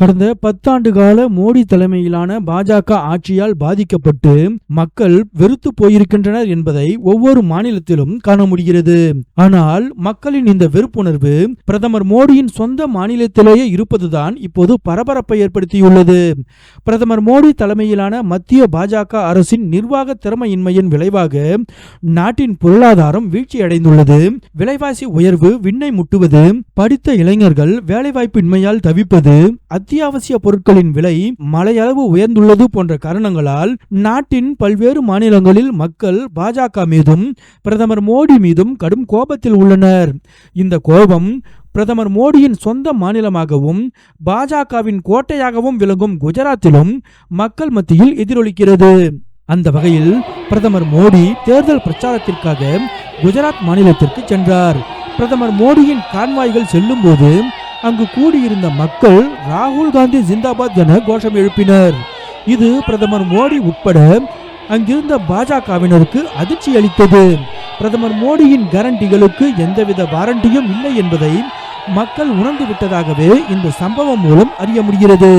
கடந்த பத்தாண்டு கால மோடி தலைமையிலான பாஜக ஆட்சியால் பாதிக்கப்பட்டு மக்கள் வெறுத்து போயிருக்கின்றனர் என்பதை ஒவ்வொரு மாநிலத்திலும் காண முடிகிறது. ஆனால் மக்களின் இந்த வெறுப்புணர்வு பிரதமர் மோடியின் சொந்த மாநிலத்திலேயே இருப்பதுதான் இப்போது பரபரப்பை ஏற்படுத்தியுள்ளது. பிரதமர் மோடி தலைமையிலான மத்திய பாஜக அரசின் நிர்வாக திறமையின்மையின் விளைவாக நாட்டின் பொருளாதாரம் வீழ்ச்சியடைந்துள்ளது. விலைவாசி உயர்வு விண்ணை முட்டுவது படித்த இளைஞர்கள் வேலைவாய்ப்பின்மையால் தவிப்பது அத்தியாவசிய பொருட்களின் விலை மலையளவு உயர்ந்துள்ளது போன்ற காரணங்களால் நாட்டின் பல்வேறு மாநிலங்களில் மக்கள் பாஜக மீதும் பிரதமர் மோடி மீதும் கடும் கோபத்தில் உள்ளனர். இந்த கோபம் பிரதமர் மோடியின் சொந்த மாநிலமாகவும் பாஜகவின் கோட்டையாகவும் விளங்கும் குஜராத்திலும் மக்கள் மத்தியில் எதிரொலிக்கிறது. அந்த வகையில் பிரதமர் மோடி தேர்தல் பிரச்சாரத்திற்காக குஜராத் மாநிலத்திற்கு சென்றார். பிரதமர் மோடியின் கான்வாய்கள் செல்லும் போது அங்கு கூடியிருந்த மக்கள் ராகுல் காந்தி ஜிந்தாபாத் என கோஷம் எழுப்பினர். இது பிரதமர் மோடி உட்பட அங்கிருந்த பாஜகவினருக்கு அதிர்ச்சி அளித்தது. பிரதமர் மோடியின் கேரண்டிகளுக்கு எந்தவித வாரண்டியும் இல்லை என்பதை மக்கள் உணர்ந்து விட்டதாகவே இந்த சம்பவம் மூலம் அறிய முடிகிறது.